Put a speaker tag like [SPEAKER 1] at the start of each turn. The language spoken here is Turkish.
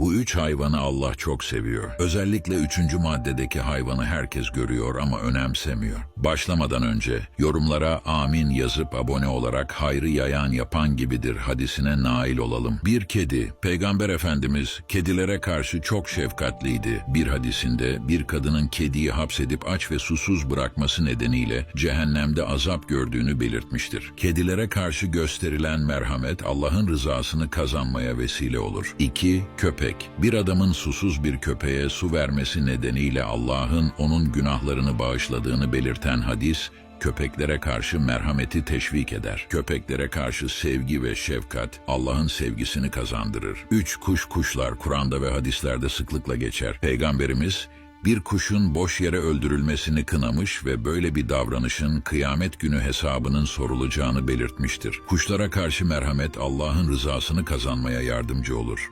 [SPEAKER 1] Bu üç hayvanı Allah çok seviyor. Özellikle üçüncü maddedeki hayvanı herkes görüyor ama önemsemiyor. Başlamadan önce yorumlara amin yazıp abone olarak hayrı yayan yapan gibidir hadisine nail olalım. Bir kedi, Peygamber Efendimiz kedilere karşı çok şefkatliydi. Bir hadisinde bir kadının kediyi hapsedip aç ve susuz bırakması nedeniyle cehennemde azap gördüğünü belirtmiştir. Kedilere karşı gösterilen merhamet Allah'ın rızasını kazanmaya vesile olur. 2. Köpek. Bir adamın susuz bir köpeğe su vermesi nedeniyle Allah'ın onun günahlarını bağışladığını belirten hadis, köpeklere karşı merhameti teşvik eder. Köpeklere karşı sevgi ve şefkat Allah'ın sevgisini kazandırır. Üç kuş kuşlar Kur'an'da ve hadislerde sıklıkla geçer. Peygamberimiz bir kuşun boş yere öldürülmesini kınamış ve böyle bir davranışın kıyamet günü hesabının sorulacağını belirtmiştir. Kuşlara karşı merhamet Allah'ın rızasını kazanmaya yardımcı olur.